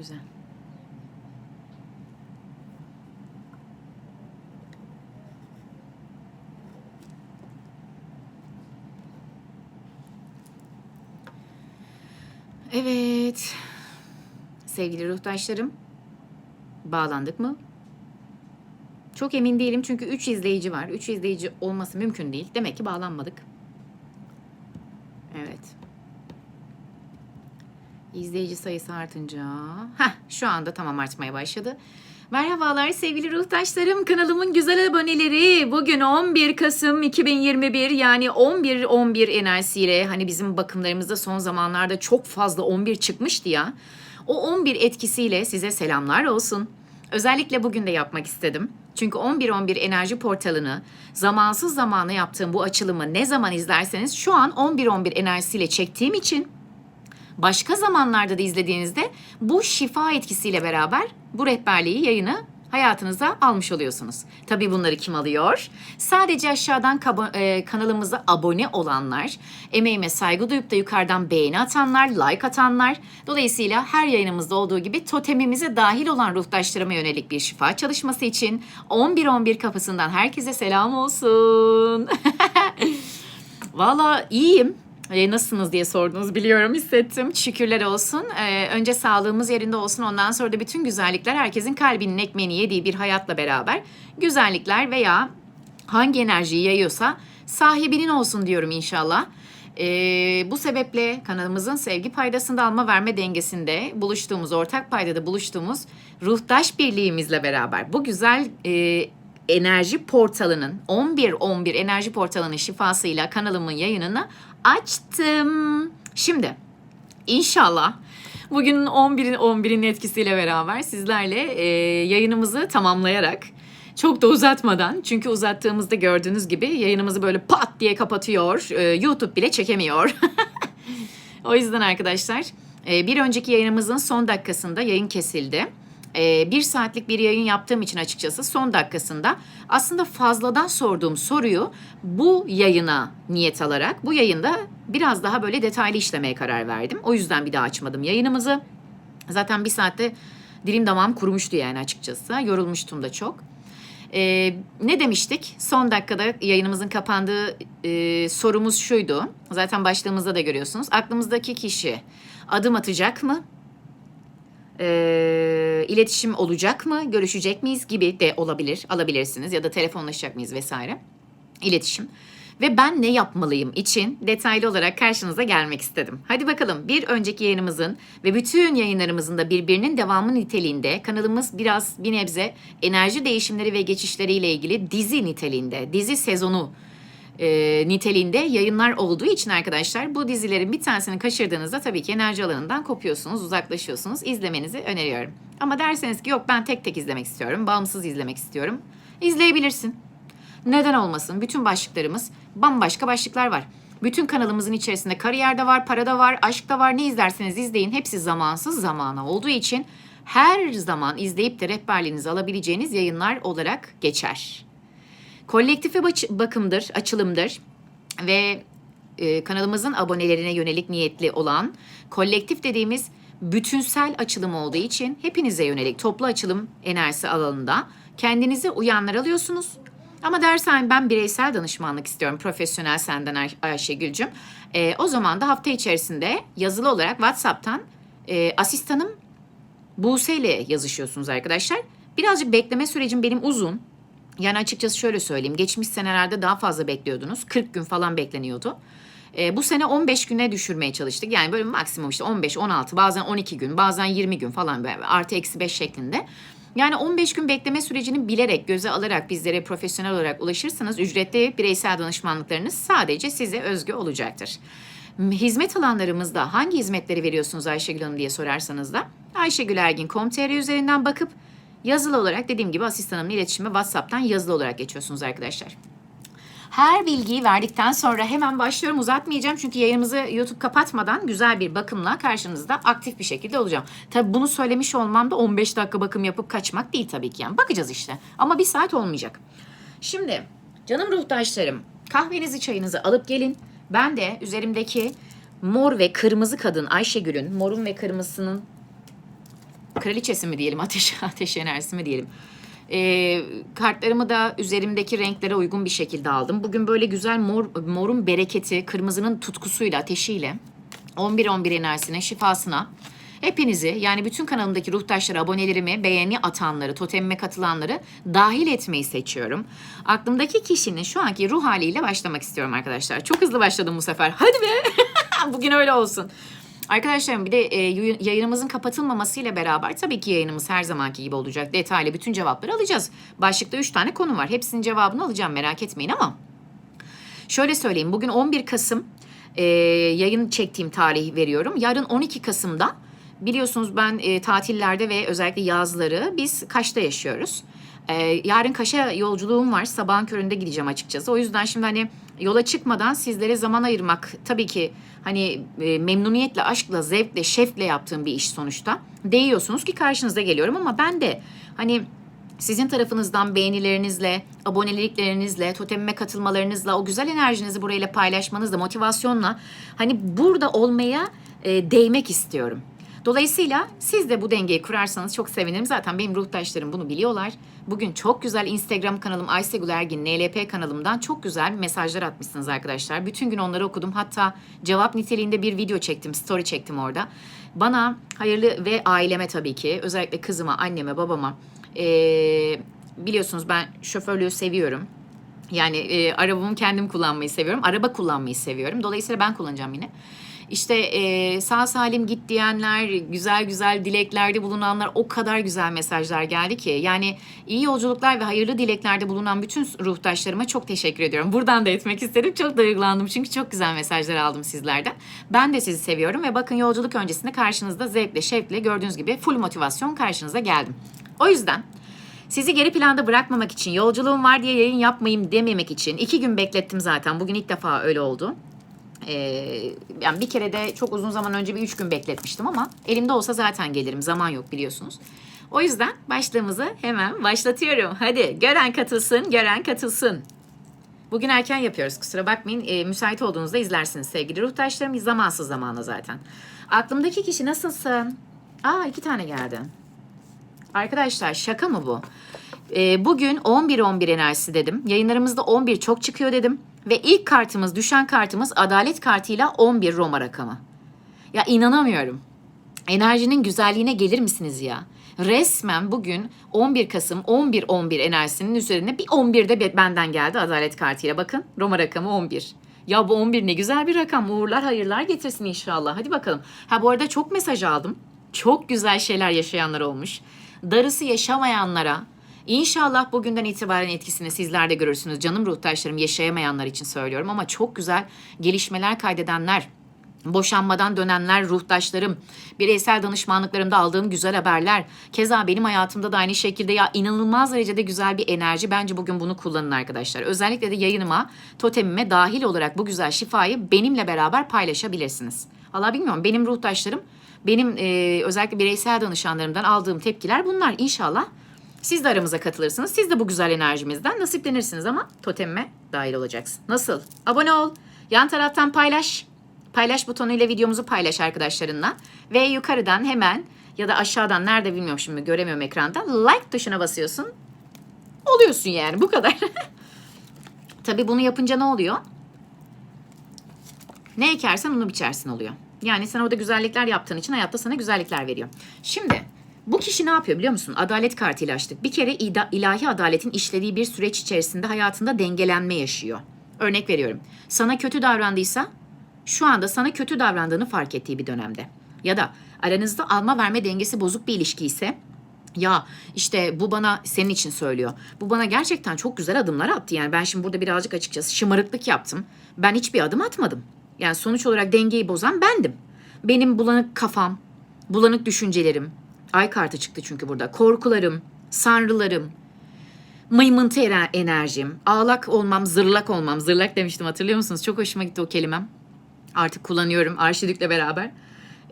güzel. Evet. Sevgili ruhtaşlarım. Bağlandık mı? Çok emin değilim çünkü 3 izleyici var. 3 izleyici olması mümkün değil. Demek ki bağlanmadık. Evet. İzleyici sayısı artınca... Heh, şu anda tamam artmaya başladı. Merhabalar sevgili ruhtaşlarım, kanalımın güzel aboneleri. Bugün 11 Kasım 2021 yani 11-11 enerjisiyle hani bizim bakımlarımızda son zamanlarda çok fazla 11 çıkmıştı ya. O 11 etkisiyle size selamlar olsun. Özellikle bugün de yapmak istedim. Çünkü 11-11 enerji portalını zamansız zamana yaptığım bu açılımı ne zaman izlerseniz şu an 11-11 enerjisiyle çektiğim için başka zamanlarda da izlediğinizde bu şifa etkisiyle beraber bu rehberliği yayını hayatınıza almış oluyorsunuz. Tabii bunları kim alıyor? Sadece aşağıdan e, kanalımıza abone olanlar, emeğime saygı duyup da yukarıdan beğeni atanlar, like atanlar. Dolayısıyla her yayınımızda olduğu gibi totemimize dahil olan ruhtaşlarıma yönelik bir şifa çalışması için 11-11 kapısından herkese selam olsun. Valla iyiyim. E, nasılsınız diye sordunuz biliyorum hissettim. Şükürler olsun. E, önce sağlığımız yerinde olsun ondan sonra da bütün güzellikler herkesin kalbinin ekmeğini yediği bir hayatla beraber güzellikler veya hangi enerjiyi yayıyorsa sahibinin olsun diyorum inşallah. E, bu sebeple kanalımızın sevgi paydasında alma verme dengesinde buluştuğumuz, ortak paydada buluştuğumuz ruhtaş birliğimizle beraber bu güzel e, enerji portalının 11-11 enerji portalının şifasıyla kanalımın yayınını açtım. Şimdi inşallah bugün 11'in 11'in etkisiyle beraber sizlerle e, yayınımızı tamamlayarak çok da uzatmadan çünkü uzattığımızda gördüğünüz gibi yayınımızı böyle pat diye kapatıyor. E, YouTube bile çekemiyor. o yüzden arkadaşlar e, bir önceki yayınımızın son dakikasında yayın kesildi. E, bir saatlik bir yayın yaptığım için açıkçası son dakikasında aslında fazladan sorduğum soruyu bu yayına niyet alarak bu yayında biraz daha böyle detaylı işlemeye karar verdim. O yüzden bir daha açmadım yayınımızı. Zaten bir saatte dilim damağım kurumuştu yani açıkçası. Yorulmuştum da çok. Ee, ne demiştik? Son dakikada yayınımızın kapandığı e, sorumuz şuydu. Zaten başlığımızda da görüyorsunuz. Aklımızdaki kişi adım atacak mı? Ee, iletişim olacak mı? Görüşecek miyiz gibi de olabilir. Alabilirsiniz ya da telefonlaşacak mıyız vesaire. İletişim. Ve ben ne yapmalıyım için detaylı olarak karşınıza gelmek istedim. Hadi bakalım bir önceki yayınımızın ve bütün yayınlarımızın da birbirinin devamı niteliğinde kanalımız biraz bir nebze enerji değişimleri ve geçişleriyle ilgili dizi niteliğinde, dizi sezonu e, niteliğinde yayınlar olduğu için arkadaşlar bu dizilerin bir tanesini kaçırdığınızda tabii ki enerji alanından kopuyorsunuz, uzaklaşıyorsunuz. İzlemenizi öneriyorum. Ama derseniz ki yok ben tek tek izlemek istiyorum, bağımsız izlemek istiyorum. İzleyebilirsin. Neden olmasın? Bütün başlıklarımız bambaşka başlıklar var. Bütün kanalımızın içerisinde kariyer de var, para da var, aşk da var. Ne izlerseniz izleyin. Hepsi zamansız zamana olduğu için her zaman izleyip de rehberliğinizi alabileceğiniz yayınlar olarak geçer. Kolektife bakımdır, açılımdır ve e, kanalımızın abonelerine yönelik niyetli olan kolektif dediğimiz bütünsel açılım olduğu için hepinize yönelik toplu açılım enerjisi alanında kendinize uyanlar alıyorsunuz. Ama dersen ben bireysel danışmanlık istiyorum profesyonel senden Ay- Ayşegül'cüm. E, o zaman da hafta içerisinde yazılı olarak WhatsApp'tan e, asistanım Buse ile yazışıyorsunuz arkadaşlar. Birazcık bekleme sürecim benim uzun. Yani açıkçası şöyle söyleyeyim. Geçmiş senelerde daha fazla bekliyordunuz. 40 gün falan bekleniyordu. Ee, bu sene 15 güne düşürmeye çalıştık. Yani böyle maksimum işte 15, 16, bazen 12 gün, bazen 20 gün falan böyle artı eksi 5 şeklinde. Yani 15 gün bekleme sürecini bilerek, göze alarak bizlere profesyonel olarak ulaşırsanız ücretli bireysel danışmanlıklarınız sadece size özgü olacaktır. Hizmet alanlarımızda hangi hizmetleri veriyorsunuz Ayşegül Hanım diye sorarsanız da ayşegülergin.com.tr üzerinden bakıp yazılı olarak dediğim gibi asistanımla iletişime WhatsApp'tan yazılı olarak geçiyorsunuz arkadaşlar. Her bilgiyi verdikten sonra hemen başlıyorum. Uzatmayacağım çünkü yayınımızı YouTube kapatmadan güzel bir bakımla karşınızda aktif bir şekilde olacağım. Tabii bunu söylemiş olmam da 15 dakika bakım yapıp kaçmak değil tabii ki yani. Bakacağız işte. Ama bir saat olmayacak. Şimdi canım ruhtaşlarım kahvenizi çayınızı alıp gelin. Ben de üzerimdeki mor ve kırmızı kadın Ayşegül'ün morun ve kırmızısının kraliçesi mi diyelim, ateş, ateş enerjisi mi diyelim. Ee, kartlarımı da üzerimdeki renklere uygun bir şekilde aldım. Bugün böyle güzel mor, morun bereketi, kırmızının tutkusuyla, ateşiyle 11-11 enerjisine, şifasına hepinizi yani bütün kanalımdaki ruhtaşları, abonelerimi, beğeni atanları, totemime katılanları dahil etmeyi seçiyorum. Aklımdaki kişinin şu anki ruh haliyle başlamak istiyorum arkadaşlar. Çok hızlı başladım bu sefer. Hadi be! Bugün öyle olsun. Arkadaşlarım bir de e, yayın- yayınımızın kapatılmamasıyla beraber tabii ki yayınımız her zamanki gibi olacak. Detaylı bütün cevapları alacağız. Başlıkta 3 tane konu var. Hepsinin cevabını alacağım merak etmeyin ama şöyle söyleyeyim. Bugün 11 Kasım e, yayın çektiğim tarih veriyorum. Yarın 12 Kasım'da biliyorsunuz ben e, tatillerde ve özellikle yazları biz Kaş'ta yaşıyoruz. E, yarın Kaş'a yolculuğum var. Sabahın köründe gideceğim açıkçası. O yüzden şimdi hani yola çıkmadan sizlere zaman ayırmak tabii ki hani e, memnuniyetle, aşkla, zevkle, şefle yaptığım bir iş sonuçta. Değiyorsunuz ki karşınıza geliyorum ama ben de hani sizin tarafınızdan beğenilerinizle, aboneliklerinizle, totemime katılmalarınızla, o güzel enerjinizi burayla paylaşmanızla, motivasyonla hani burada olmaya e, değmek istiyorum. Dolayısıyla siz de bu dengeyi kurarsanız çok sevinirim. Zaten benim ruhtaşlarım bunu biliyorlar. Bugün çok güzel Instagram kanalım Aysegül Ergin NLP kanalımdan çok güzel mesajlar atmışsınız arkadaşlar. Bütün gün onları okudum. Hatta cevap niteliğinde bir video çektim, story çektim orada. Bana hayırlı ve aileme tabii ki özellikle kızıma, anneme, babama ee, biliyorsunuz ben şoförlüğü seviyorum. Yani e, arabamı kendim kullanmayı seviyorum. Araba kullanmayı seviyorum. Dolayısıyla ben kullanacağım yine. İşte e, sağ salim git diyenler, güzel güzel dileklerde bulunanlar o kadar güzel mesajlar geldi ki. Yani iyi yolculuklar ve hayırlı dileklerde bulunan bütün ruhtaşlarıma çok teşekkür ediyorum. Buradan da etmek istedim. Çok duygulandım çünkü çok güzel mesajlar aldım sizlerden. Ben de sizi seviyorum ve bakın yolculuk öncesinde karşınızda zevkle, şevkle gördüğünüz gibi full motivasyon karşınıza geldim. O yüzden sizi geri planda bırakmamak için, yolculuğum var diye yayın yapmayayım dememek için iki gün beklettim zaten. Bugün ilk defa öyle oldu. Ee, yani bir kere de çok uzun zaman önce bir üç gün bekletmiştim ama elimde olsa zaten gelirim. Zaman yok biliyorsunuz. O yüzden başlığımızı hemen başlatıyorum. Hadi gören katılsın, gören katılsın. Bugün erken yapıyoruz kusura bakmayın. Ee, müsait olduğunuzda izlersiniz sevgili ruhtaşlarım. Zamansız zamanda zaten. Aklımdaki kişi nasılsın? Aa iki tane geldi. Arkadaşlar şaka mı bu? Ee, bugün 11-11 enerjisi dedim. Yayınlarımızda 11 çok çıkıyor dedim. Ve ilk kartımız, düşen kartımız adalet kartıyla 11 Roma rakamı. Ya inanamıyorum. Enerjinin güzelliğine gelir misiniz ya? Resmen bugün 11 Kasım 11-11 enerjisinin üzerine bir 11 de be- benden geldi adalet kartıyla. Bakın Roma rakamı 11. Ya bu 11 ne güzel bir rakam. Uğurlar hayırlar getirsin inşallah. Hadi bakalım. Ha bu arada çok mesaj aldım. Çok güzel şeyler yaşayanlar olmuş. Darısı yaşamayanlara İnşallah bugünden itibaren etkisini sizler de görürsünüz. Canım ruhtaşlarım yaşayamayanlar için söylüyorum ama çok güzel gelişmeler kaydedenler, boşanmadan dönenler, ruhtaşlarım, bireysel danışmanlıklarımda aldığım güzel haberler. Keza benim hayatımda da aynı şekilde ya inanılmaz derecede güzel bir enerji. Bence bugün bunu kullanın arkadaşlar. Özellikle de yayınıma, totemime dahil olarak bu güzel şifayı benimle beraber paylaşabilirsiniz. Allah bilmiyorum benim ruhtaşlarım, benim e, özellikle bireysel danışanlarımdan aldığım tepkiler bunlar. İnşallah siz de aramıza katılırsınız. Siz de bu güzel enerjimizden nasiplenirsiniz ama totemime dahil olacaksın. Nasıl? Abone ol. Yan taraftan paylaş. Paylaş butonuyla videomuzu paylaş arkadaşlarınla. Ve yukarıdan hemen ya da aşağıdan nerede bilmiyorum şimdi göremiyorum ekranda. Like tuşuna basıyorsun. Oluyorsun yani bu kadar. Tabii bunu yapınca ne oluyor? Ne ekersen onu biçersin oluyor. Yani sen orada güzellikler yaptığın için hayatta sana güzellikler veriyor. Şimdi bu kişi ne yapıyor biliyor musun? Adalet kartıyla açtık. Bir kere ilahi adaletin işlediği bir süreç içerisinde hayatında dengelenme yaşıyor. Örnek veriyorum. Sana kötü davrandıysa şu anda sana kötü davrandığını fark ettiği bir dönemde. Ya da aranızda alma verme dengesi bozuk bir ilişki ise ya işte bu bana senin için söylüyor. Bu bana gerçekten çok güzel adımlar attı. Yani ben şimdi burada birazcık açıkçası şımarıklık yaptım. Ben hiçbir adım atmadım. Yani sonuç olarak dengeyi bozan bendim. Benim bulanık kafam, bulanık düşüncelerim, ay kartı çıktı çünkü burada. Korkularım, sanrılarım, mıymıntı ener- enerjim, ağlak olmam, zırlak olmam. Zırlak demiştim hatırlıyor musunuz? Çok hoşuma gitti o kelimem. Artık kullanıyorum Arşidük'le beraber.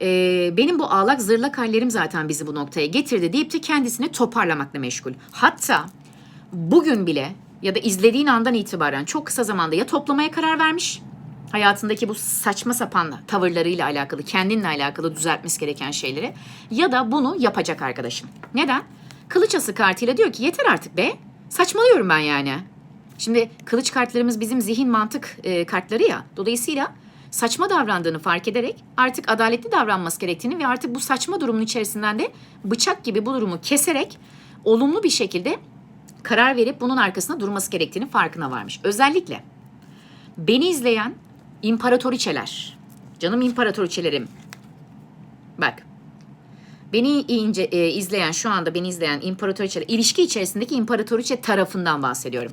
Ee, benim bu ağlak zırlak hallerim zaten bizi bu noktaya getirdi deyip de kendisini toparlamakla meşgul. Hatta bugün bile ya da izlediğin andan itibaren çok kısa zamanda ya toplamaya karar vermiş hayatındaki bu saçma sapan tavırlarıyla alakalı, kendinle alakalı düzeltmesi gereken şeyleri ya da bunu yapacak arkadaşım. Neden? Kılıç ası kartıyla diyor ki yeter artık be. Saçmalıyorum ben yani. Şimdi kılıç kartlarımız bizim zihin mantık e, kartları ya. Dolayısıyla saçma davrandığını fark ederek artık adaletli davranması gerektiğini ve artık bu saçma durumun içerisinden de bıçak gibi bu durumu keserek olumlu bir şekilde karar verip bunun arkasında durması gerektiğini farkına varmış. Özellikle beni izleyen imparatoriçeler, canım imparatoriçelerim. Bak, beni ince, e, izleyen şu anda beni izleyen imparatoriçeler, ilişki içerisindeki imparatoriçe tarafından bahsediyorum.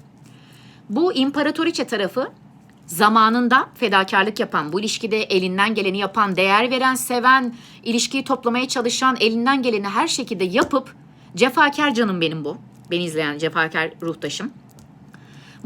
Bu imparatoriçe tarafı zamanında fedakarlık yapan, bu ilişkide elinden geleni yapan, değer veren, seven, ilişkiyi toplamaya çalışan, elinden geleni her şekilde yapıp cefakar canım benim bu. Beni izleyen cefakar ruhtaşım.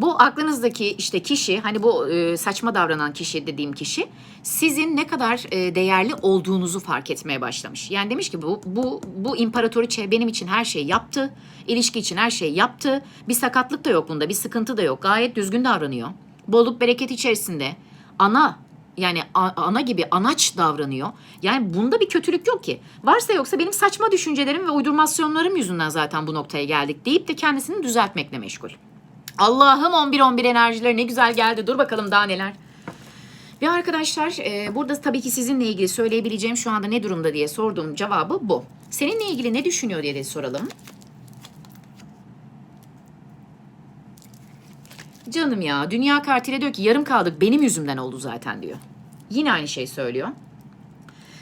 Bu aklınızdaki işte kişi, hani bu e, saçma davranan kişi dediğim kişi sizin ne kadar e, değerli olduğunuzu fark etmeye başlamış. Yani demiş ki bu bu bu imparatoriçe benim için her şeyi yaptı, ilişki için her şeyi yaptı. Bir sakatlık da yok bunda, bir sıkıntı da yok. Gayet düzgün davranıyor. Bolluk bereket içerisinde. Ana yani ana gibi anaç davranıyor. Yani bunda bir kötülük yok ki. Varsa yoksa benim saçma düşüncelerim ve uydurmasyonlarım yüzünden zaten bu noktaya geldik deyip de kendisini düzeltmekle meşgul. Allah'ım 11-11 enerjileri ne güzel geldi. Dur bakalım daha neler. Ve arkadaşlar e, burada tabii ki sizinle ilgili söyleyebileceğim şu anda ne durumda diye sorduğum cevabı bu. Seninle ilgili ne düşünüyor diye de soralım. Canım ya dünya kartıyla diyor ki yarım kaldık benim yüzümden oldu zaten diyor. Yine aynı şey söylüyor.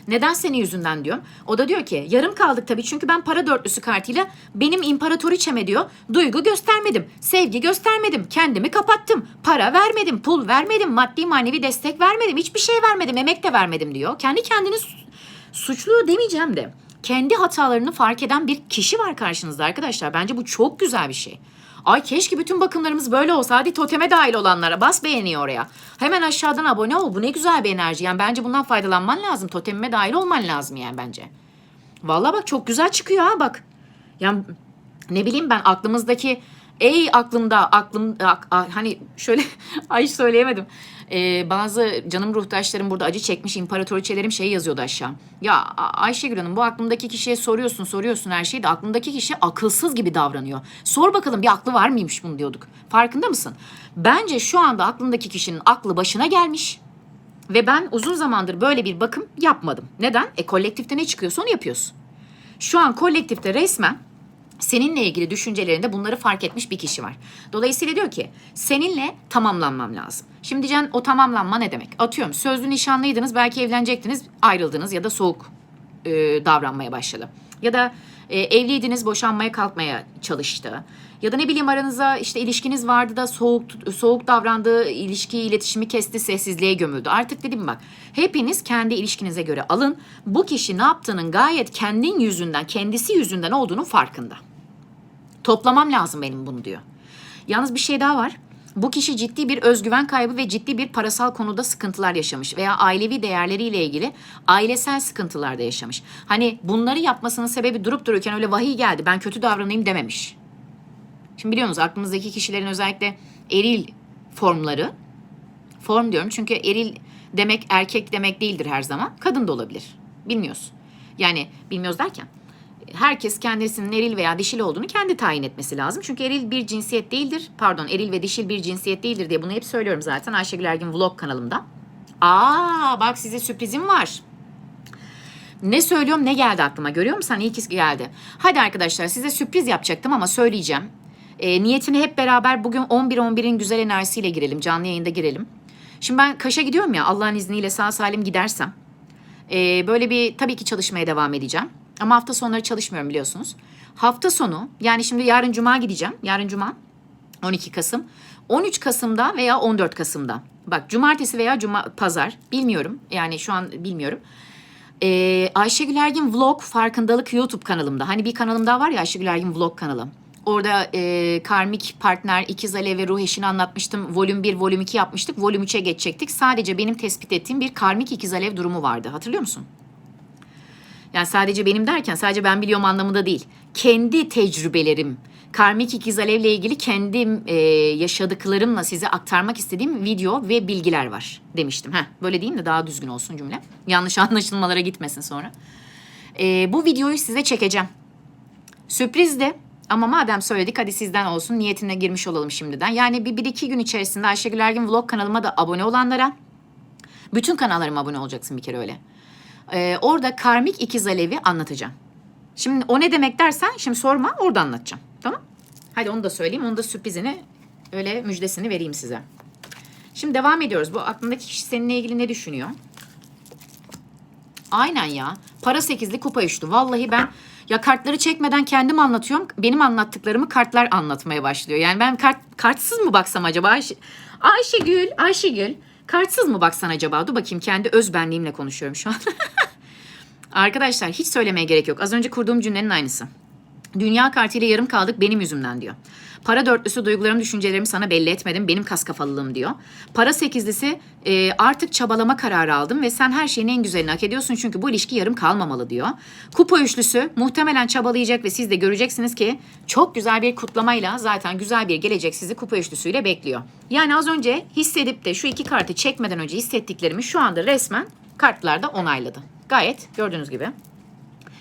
Neden senin yüzünden diyorum. O da diyor ki yarım kaldık tabii çünkü ben para dörtlüsü kartıyla benim imparatoriçeme diyor duygu göstermedim, sevgi göstermedim, kendimi kapattım, para vermedim, pul vermedim, maddi manevi destek vermedim, hiçbir şey vermedim, emek de vermedim diyor. Kendi kendini su- suçluyor demeyeceğim de kendi hatalarını fark eden bir kişi var karşınızda arkadaşlar. Bence bu çok güzel bir şey. Ay keşke bütün bakımlarımız böyle olsa. Hadi toteme dahil olanlara bas beğeni oraya. Hemen aşağıdan abone ol. Bu ne güzel bir enerji. Yani bence bundan faydalanman lazım. Totemime dahil olman lazım yani bence. Vallahi bak çok güzel çıkıyor ha bak. Yani ne bileyim ben aklımızdaki ey aklımda aklım ak- a- hani şöyle ay söyleyemedim. Ee, bazı canım ruhtaşlarım burada acı çekmiş imparatoriçelerim şey yazıyordu aşağı. Ya Ayşegül Hanım bu aklımdaki kişiye soruyorsun soruyorsun her şeyi de aklımdaki kişi akılsız gibi davranıyor. Sor bakalım bir aklı var mıymış bunu diyorduk. Farkında mısın? Bence şu anda aklındaki kişinin aklı başına gelmiş. Ve ben uzun zamandır böyle bir bakım yapmadım. Neden? E kolektifte ne çıkıyorsa onu yapıyorsun. Şu an kolektifte resmen seninle ilgili düşüncelerinde bunları fark etmiş bir kişi var. Dolayısıyla diyor ki seninle tamamlanmam lazım. Şimdi diyeceksin o tamamlanma ne demek? Atıyorum sözlü nişanlıydınız belki evlenecektiniz ayrıldınız ya da soğuk e, davranmaya başladı. Ya da e, evliydiniz boşanmaya kalkmaya çalıştı. Ya da ne bileyim aranızda işte ilişkiniz vardı da soğuk soğuk davrandığı ilişkiyi iletişimi kesti sessizliğe gömüldü. Artık dedim bak hepiniz kendi ilişkinize göre alın. Bu kişi ne yaptığının gayet kendin yüzünden kendisi yüzünden olduğunun farkında. Toplamam lazım benim bunu diyor. Yalnız bir şey daha var. Bu kişi ciddi bir özgüven kaybı ve ciddi bir parasal konuda sıkıntılar yaşamış veya ailevi değerleriyle ilgili ailesel sıkıntılar da yaşamış. Hani bunları yapmasının sebebi durup dururken öyle vahiy geldi ben kötü davranayım dememiş. Şimdi biliyor musunuz aklımızdaki kişilerin özellikle eril formları, form diyorum çünkü eril demek erkek demek değildir her zaman. Kadın da olabilir. Bilmiyoruz. Yani bilmiyoruz derken herkes kendisinin eril veya dişil olduğunu kendi tayin etmesi lazım. Çünkü eril bir cinsiyet değildir. Pardon eril ve dişil bir cinsiyet değildir diye bunu hep söylüyorum zaten Ayşegül Ergin vlog kanalımda. Aa bak size sürprizim var. Ne söylüyorum ne geldi aklıma görüyor musun? İyi ki geldi. Hadi arkadaşlar size sürpriz yapacaktım ama söyleyeceğim. E, niyetini hep beraber bugün 11-11'in güzel enerjisiyle girelim. Canlı yayında girelim. Şimdi ben Kaş'a gidiyorum ya Allah'ın izniyle sağ salim gidersem. e, böyle bir tabii ki çalışmaya devam edeceğim. Ama hafta sonları çalışmıyorum biliyorsunuz. Hafta sonu yani şimdi yarın Cuma gideceğim. Yarın Cuma 12 Kasım. 13 Kasım'da veya 14 Kasım'da. Bak cumartesi veya cuma pazar bilmiyorum. Yani şu an bilmiyorum. Ee, Ayşegül Ergin Vlog farkındalık YouTube kanalımda. Hani bir kanalım daha var ya Ayşegül Ergin Vlog kanalı. Orada e, karmik partner, ikiz alev ve ruh eşini anlatmıştım. Volüm 1, volüm 2 yapmıştık. Volüm 3'e geçecektik. Sadece benim tespit ettiğim bir karmik ikiz alev durumu vardı. Hatırlıyor musun? Yani sadece benim derken sadece ben biliyorum anlamında değil. Kendi tecrübelerim Karmik ikiz Alev'le ilgili kendi e, yaşadıklarımla size aktarmak istediğim video ve bilgiler var demiştim. Heh, böyle diyeyim de daha düzgün olsun cümle. Yanlış anlaşılmalara gitmesin sonra. E, bu videoyu size çekeceğim. Sürprizdi. Ama madem söyledik hadi sizden olsun niyetine girmiş olalım şimdiden. Yani bir, bir iki gün içerisinde Ayşegül Ergin Vlog kanalıma da abone olanlara bütün kanallarıma abone olacaksın bir kere öyle. Ee, orada karmik ikiz alevi anlatacağım. Şimdi o ne demek dersen şimdi sorma orada anlatacağım. Tamam? Hadi onu da söyleyeyim. Onu da sürprizini öyle müjdesini vereyim size. Şimdi devam ediyoruz. Bu aklındaki kişi seninle ilgili ne düşünüyor? Aynen ya. Para sekizli kupa üçlü. Vallahi ben ya kartları çekmeden kendim anlatıyorum. Benim anlattıklarımı kartlar anlatmaya başlıyor. Yani ben kart kartsız mı baksam acaba? Ayşe, Ayşegül, Ayşegül. Kartsız mı baksan acaba? Dur bakayım kendi öz benliğimle konuşuyorum şu an. Arkadaşlar hiç söylemeye gerek yok. Az önce kurduğum cümlenin aynısı. Dünya kartıyla yarım kaldık benim yüzümden diyor. Para dörtlüsü duygularımı, düşüncelerimi sana belli etmedim. Benim kas kafalılığım diyor. Para sekizlisi e, artık çabalama kararı aldım ve sen her şeyin en güzelini hak ediyorsun çünkü bu ilişki yarım kalmamalı diyor. Kupa üçlüsü muhtemelen çabalayacak ve siz de göreceksiniz ki çok güzel bir kutlamayla zaten güzel bir gelecek sizi kupa üçlüsüyle bekliyor. Yani az önce hissedip de şu iki kartı çekmeden önce hissettiklerimi şu anda resmen kartlarda onayladı. Gayet gördüğünüz gibi.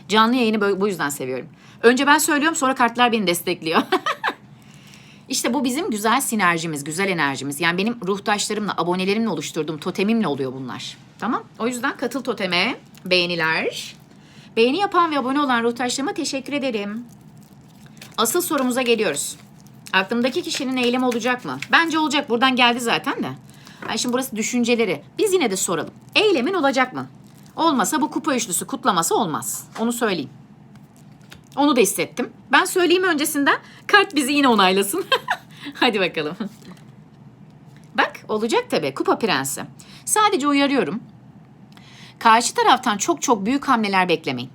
Canlı yayını bu yüzden seviyorum. Önce ben söylüyorum sonra kartlar beni destekliyor. İşte bu bizim güzel sinerjimiz, güzel enerjimiz. Yani benim ruhtaşlarımla, abonelerimle oluşturduğum totemimle oluyor bunlar. Tamam? O yüzden katıl toteme, beğeniler. Beğeni yapan ve abone olan ruhtaşlarıma teşekkür ederim. Asıl sorumuza geliyoruz. Aklımdaki kişinin eylemi olacak mı? Bence olacak. Buradan geldi zaten de. Yani şimdi burası düşünceleri. Biz yine de soralım. Eylemin olacak mı? Olmasa bu kupa üçlüsü kutlaması olmaz. Onu söyleyeyim. Onu da hissettim. Ben söyleyeyim öncesinden. Kart bizi yine onaylasın. Hadi bakalım. Bak olacak tabii. Kupa prensi. Sadece uyarıyorum. Karşı taraftan çok çok büyük hamleler beklemeyin.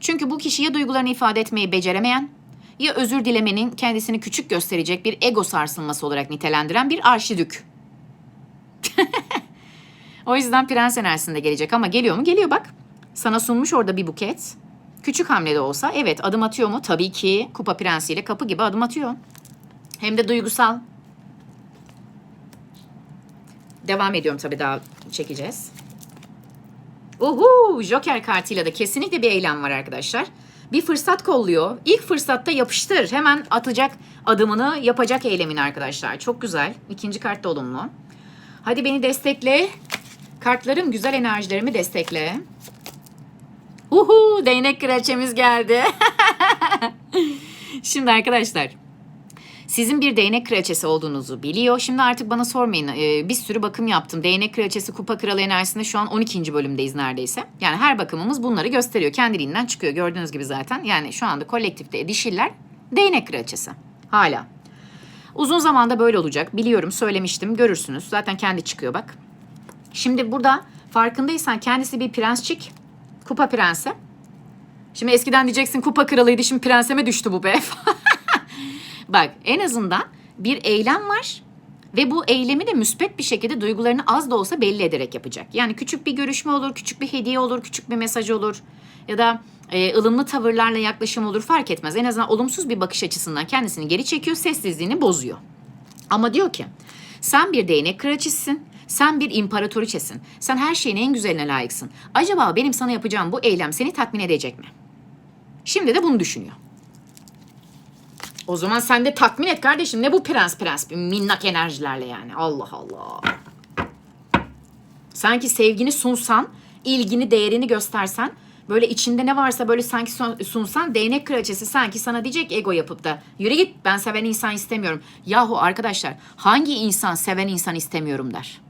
Çünkü bu kişi ya duygularını ifade etmeyi beceremeyen ya özür dilemenin kendisini küçük gösterecek bir ego sarsılması olarak nitelendiren bir arşidük. O yüzden prens enerjisinde gelecek ama geliyor mu? Geliyor bak. Sana sunmuş orada bir buket. Küçük hamlede olsa evet adım atıyor mu? Tabii ki kupa prensiyle kapı gibi adım atıyor. Hem de duygusal. Devam ediyorum tabii daha çekeceğiz. Uhu Joker kartıyla da kesinlikle bir eylem var arkadaşlar. Bir fırsat kolluyor. İlk fırsatta yapıştır. Hemen atacak adımını yapacak eylemin arkadaşlar. Çok güzel. İkinci kart da olumlu. Hadi beni destekle. Kartlarım güzel enerjilerimi destekle. Uhu değnek kraliçemiz geldi. Şimdi arkadaşlar sizin bir değnek kraliçesi olduğunuzu biliyor. Şimdi artık bana sormayın. Ee, bir sürü bakım yaptım. Değnek kraliçesi kupa kralı enerjisinde şu an 12. bölümdeyiz neredeyse. Yani her bakımımız bunları gösteriyor. Kendiliğinden çıkıyor gördüğünüz gibi zaten. Yani şu anda kolektifte dişiller değnek kraliçesi. Hala. Uzun zamanda böyle olacak. Biliyorum söylemiştim görürsünüz. Zaten kendi çıkıyor bak. Şimdi burada farkındaysan kendisi bir prensçik. Kupa prensi. Şimdi eskiden diyeceksin kupa kralıydı şimdi prenseme düştü bu be. Bak en azından bir eylem var ve bu eylemi de müspet bir şekilde duygularını az da olsa belli ederek yapacak. Yani küçük bir görüşme olur, küçük bir hediye olur, küçük bir mesaj olur ya da e, ılımlı tavırlarla yaklaşım olur fark etmez. En azından olumsuz bir bakış açısından kendisini geri çekiyor, sessizliğini bozuyor. Ama diyor ki sen bir değnek kraliçesisin. Sen bir imparatoriçesin. Sen her şeyin en güzeline layıksın. Acaba benim sana yapacağım bu eylem seni tatmin edecek mi? Şimdi de bunu düşünüyor. O zaman sen de tatmin et kardeşim. Ne bu prens prens bir minnak enerjilerle yani. Allah Allah. Sanki sevgini sunsan, ilgini, değerini göstersen, böyle içinde ne varsa böyle sanki sun- sunsan değnek kraliçesi sanki sana diyecek ego yapıp da yürü git ben seven insan istemiyorum. Yahu arkadaşlar hangi insan seven insan istemiyorum der.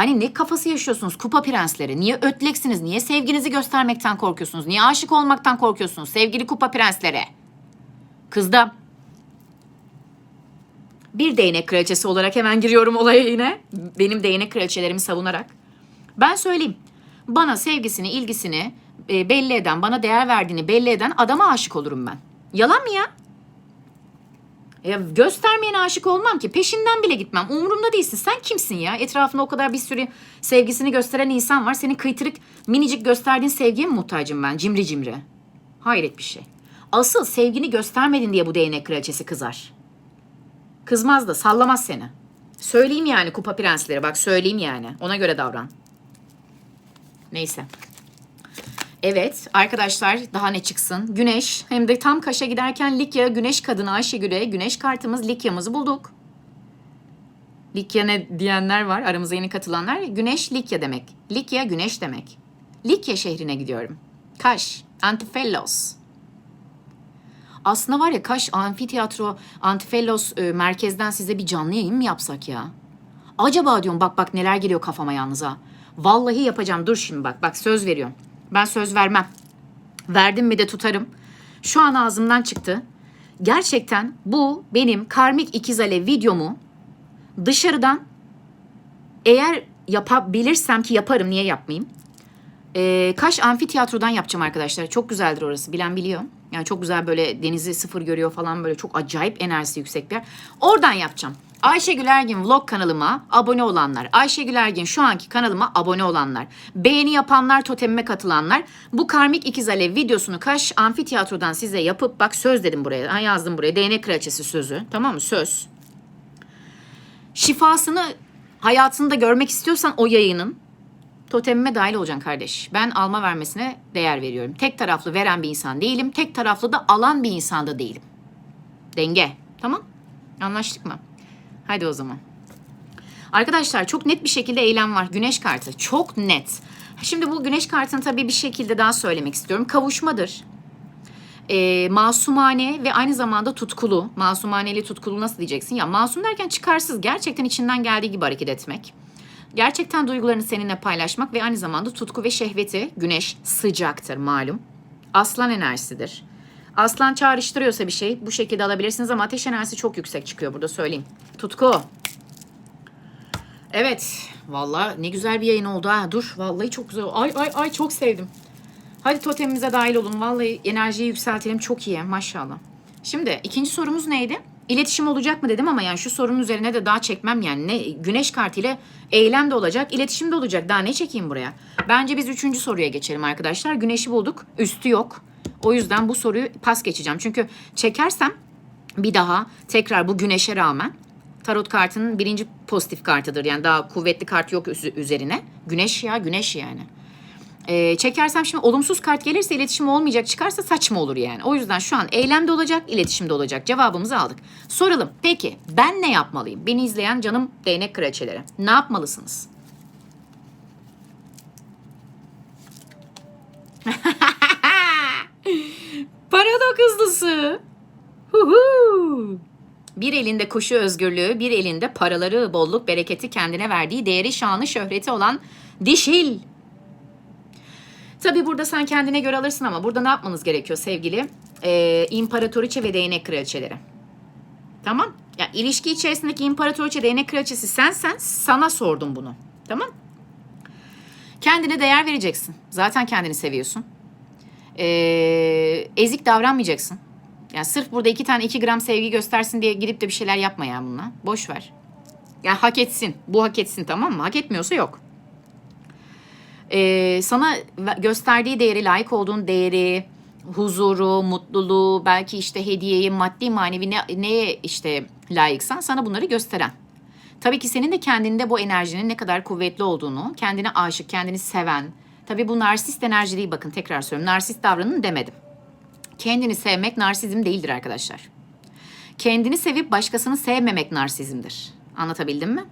Hani ne kafası yaşıyorsunuz kupa prensleri? Niye ötleksiniz? Niye sevginizi göstermekten korkuyorsunuz? Niye aşık olmaktan korkuyorsunuz? Sevgili kupa prensleri. Kızda bir değnek kraliçesi olarak hemen giriyorum olaya yine. Benim değnek kraliçelerimi savunarak. Ben söyleyeyim. Bana sevgisini, ilgisini e, belli eden, bana değer verdiğini belli eden adama aşık olurum ben. Yalan mı ya? Ya göstermeyene aşık olmam ki. Peşinden bile gitmem. Umurumda değilsin. Sen kimsin ya? Etrafında o kadar bir sürü sevgisini gösteren insan var. Senin kıytırık minicik gösterdiğin sevgiye mi muhtacım ben? Cimri cimri. Hayret bir şey. Asıl sevgini göstermedin diye bu değnek kraliçesi kızar. Kızmaz da sallamaz seni. Söyleyeyim yani kupa prensleri bak söyleyeyim yani. Ona göre davran. Neyse. Evet arkadaşlar daha ne çıksın? Güneş hem de tam Kaş'a giderken Likya Güneş kadını Ayşegül'e Güneş kartımız Likya'mızı bulduk. Likya ne diyenler var aramıza yeni katılanlar. Güneş Likya demek. Likya Güneş demek. Likya şehrine gidiyorum. Kaş, Antifellos. Aslında var ya Kaş Amfiteyatro Antifellos e, merkezden size bir canlı yayın mı yapsak ya? Acaba diyorum bak bak neler geliyor kafama yalnız ha. Vallahi yapacağım dur şimdi bak bak söz veriyorum. Ben söz vermem. Verdim mi de tutarım. Şu an ağzımdan çıktı. Gerçekten bu benim karmik ikiz alev videomu dışarıdan eğer yapabilirsem ki yaparım niye yapmayayım? Ee, Kaş Amfiteyatro'dan yapacağım arkadaşlar. Çok güzeldir orası. Bilen biliyor. Yani çok güzel böyle denizi sıfır görüyor falan böyle çok acayip enerjisi yüksek bir yer. Oradan yapacağım. Ayşegül Ergin vlog kanalıma abone olanlar, Ayşegül Ergin şu anki kanalıma abone olanlar, beğeni yapanlar, totemime katılanlar bu karmik ikiz alev videosunu Kaş Amfiteyatro'dan size yapıp bak söz dedim buraya. Ha, yazdım buraya. DNA kraliçesi sözü. Tamam mı? Söz. Şifasını hayatında görmek istiyorsan o yayının totemime dahil olacaksın kardeş. Ben alma vermesine değer veriyorum. Tek taraflı veren bir insan değilim. Tek taraflı da alan bir insan da değilim. Denge. Tamam? Anlaştık mı? Hadi o zaman. Arkadaşlar çok net bir şekilde eylem var. Güneş kartı. Çok net. Şimdi bu güneş kartını tabii bir şekilde daha söylemek istiyorum. Kavuşmadır. Ee, masumane ve aynı zamanda tutkulu. Masumaneli tutkulu nasıl diyeceksin? Ya masum derken çıkarsız. Gerçekten içinden geldiği gibi hareket etmek. Gerçekten duygularını seninle paylaşmak ve aynı zamanda tutku ve şehveti güneş sıcaktır malum. Aslan enerjisidir. Aslan çağrıştırıyorsa bir şey bu şekilde alabilirsiniz ama ateş enerjisi çok yüksek çıkıyor burada söyleyeyim. Tutku. Evet. Vallahi ne güzel bir yayın oldu ha. Dur. Vallahi çok güzel. Ay ay ay çok sevdim. Hadi totemimize dahil olun. Vallahi enerjiyi yükseltelim. Çok iyi maşallah. Şimdi ikinci sorumuz neydi? İletişim olacak mı dedim ama yani şu sorunun üzerine de daha çekmem yani ne güneş kartıyla eylem de olacak, iletişim de olacak. Daha ne çekeyim buraya? Bence biz üçüncü soruya geçelim arkadaşlar. Güneşi bulduk, üstü yok. O yüzden bu soruyu pas geçeceğim. Çünkü çekersem bir daha tekrar bu güneşe rağmen tarot kartının birinci pozitif kartıdır. Yani daha kuvvetli kart yok üzerine. Güneş ya güneş yani. Ee, çekersem şimdi olumsuz kart gelirse iletişim olmayacak çıkarsa saçma olur yani. O yüzden şu an eylemde olacak, iletişimde olacak. Cevabımızı aldık. Soralım. Peki ben ne yapmalıyım? Beni izleyen canım değnek kraliçeleri. Ne yapmalısınız? Paradok hızlısı. Bir elinde kuşu özgürlüğü, bir elinde paraları, bolluk, bereketi kendine verdiği değeri, şanı, şöhreti olan dişil Tabii burada sen kendine göre alırsın ama burada ne yapmanız gerekiyor sevgili ee, imparatoriçe ve değnek kraliçeleri? Tamam? Ya yani ilişki içerisindeki imparatoriçe değnek kraliçesi sensen sana sordum bunu. Tamam? Kendine değer vereceksin. Zaten kendini seviyorsun. Ee, ezik davranmayacaksın. Yani sırf burada iki tane iki gram sevgi göstersin diye gidip de bir şeyler yapma ya bununla. Boş ver. Yani hak etsin. Bu hak etsin tamam mı? Hak etmiyorsa yok e, sana gösterdiği değeri, layık olduğun değeri, huzuru, mutluluğu, belki işte hediyeyi, maddi manevi ne, neye işte layıksan sana bunları gösteren. Tabii ki senin de kendinde bu enerjinin ne kadar kuvvetli olduğunu, kendine aşık, kendini seven. Tabii bu narsist enerji değil bakın tekrar söylüyorum. Narsist davranın demedim. Kendini sevmek narsizm değildir arkadaşlar. Kendini sevip başkasını sevmemek narsizmdir. Anlatabildim mi?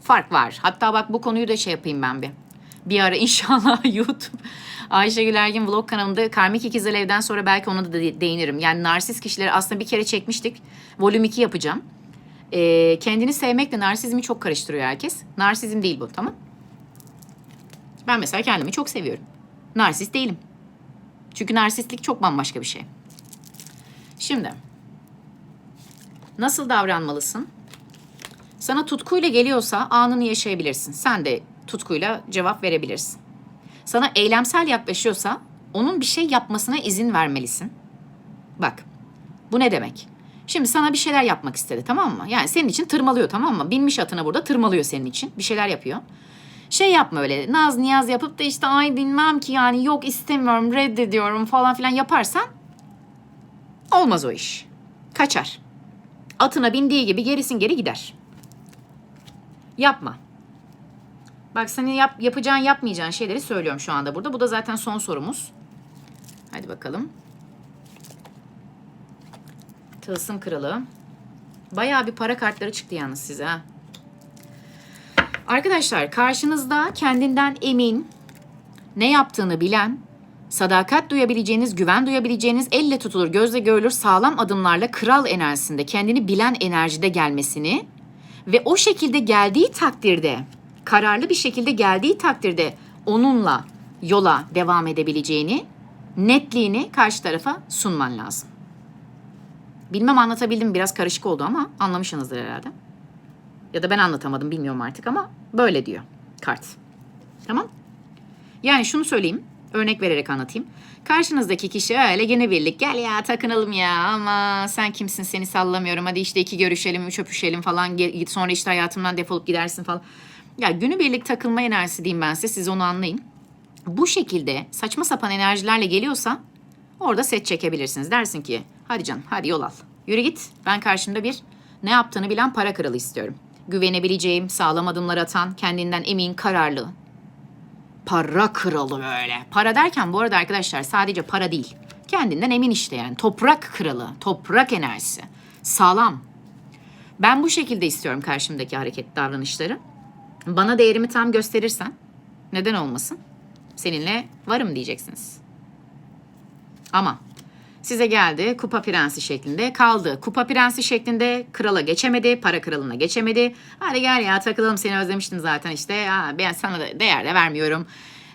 Fark var. Hatta bak bu konuyu da şey yapayım ben bir bir ara inşallah YouTube Ayşegül Ergin vlog kanalında Karmik İkizler Ev'den sonra belki ona da değinirim. Yani narsist kişileri aslında bir kere çekmiştik. Volüm 2 yapacağım. Ee, kendini sevmekle narsizmi çok karıştırıyor herkes. Narsizm değil bu tamam. Ben mesela kendimi çok seviyorum. Narsist değilim. Çünkü narsistlik çok bambaşka bir şey. Şimdi nasıl davranmalısın? Sana tutkuyla geliyorsa anını yaşayabilirsin. Sen de tutkuyla cevap verebilirsin. Sana eylemsel yaklaşıyorsa onun bir şey yapmasına izin vermelisin. Bak bu ne demek? Şimdi sana bir şeyler yapmak istedi tamam mı? Yani senin için tırmalıyor tamam mı? Binmiş atına burada tırmalıyor senin için. Bir şeyler yapıyor. Şey yapma öyle naz niyaz yapıp da işte ay bilmem ki yani yok istemiyorum reddediyorum falan filan yaparsan Olmaz o iş. Kaçar. Atına bindiği gibi gerisin geri gider. Yapma. Bak senin yap, yapacağın yapmayacağın şeyleri söylüyorum şu anda burada. Bu da zaten son sorumuz. Hadi bakalım. Tılsım kralı. Bayağı bir para kartları çıktı yalnız size. Arkadaşlar karşınızda kendinden emin, ne yaptığını bilen, sadakat duyabileceğiniz, güven duyabileceğiniz, elle tutulur, gözle görülür sağlam adımlarla kral enerjisinde kendini bilen enerjide gelmesini ve o şekilde geldiği takdirde, kararlı bir şekilde geldiği takdirde onunla yola devam edebileceğini, netliğini karşı tarafa sunman lazım. Bilmem anlatabildim biraz karışık oldu ama anlamışsınızdır herhalde. Ya da ben anlatamadım bilmiyorum artık ama böyle diyor kart. Tamam? Yani şunu söyleyeyim, örnek vererek anlatayım. Karşınızdaki kişi öyle gene birlik gel ya takınalım ya ama sen kimsin seni sallamıyorum hadi işte iki görüşelim üç öpüşelim falan sonra işte hayatımdan defolup gidersin falan. Ya günübirlik takılma enerjisi diyeyim ben size siz onu anlayın. Bu şekilde saçma sapan enerjilerle geliyorsa orada set çekebilirsiniz. Dersin ki hadi canım hadi yol al. Yürü git ben karşımda bir ne yaptığını bilen para kralı istiyorum. Güvenebileceğim, sağlam adımlar atan, kendinden emin, kararlı, para kralı böyle. Para derken bu arada arkadaşlar sadece para değil. Kendinden emin işte yani. Toprak kralı, toprak enerjisi. Sağlam. Ben bu şekilde istiyorum karşımdaki hareket davranışları. Bana değerimi tam gösterirsen neden olmasın? Seninle varım diyeceksiniz. Ama size geldi kupa prensi şeklinde kaldı. Kupa prensi şeklinde krala geçemedi, para kralına geçemedi. Hadi gel ya takılalım seni özlemiştim zaten işte. Ha, ben sana da değer de vermiyorum.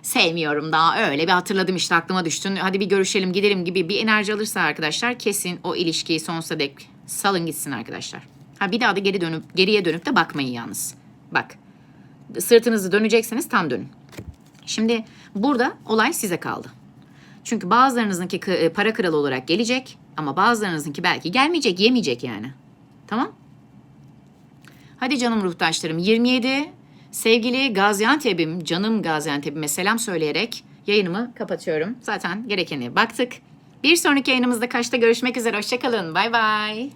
Sevmiyorum daha öyle bir hatırladım işte aklıma düştün. Hadi bir görüşelim gidelim gibi bir enerji alırsa arkadaşlar kesin o ilişkiyi sonsuza dek salın gitsin arkadaşlar. Ha bir daha da geri dönüp geriye dönüp de bakmayın yalnız. Bak sırtınızı dönecekseniz tam dönün. Şimdi burada olay size kaldı. Çünkü bazılarınızınki e, para kralı olarak gelecek ama bazılarınızınki belki gelmeyecek, yemeyecek yani. Tamam? Hadi canım ruhtaşlarım 27 sevgili Gaziantep'im, canım Gaziantep'ime selam söyleyerek yayınımı kapatıyorum. Zaten gerekeni baktık. Bir sonraki yayınımızda kaçta görüşmek üzere. Hoşçakalın. Bay bay.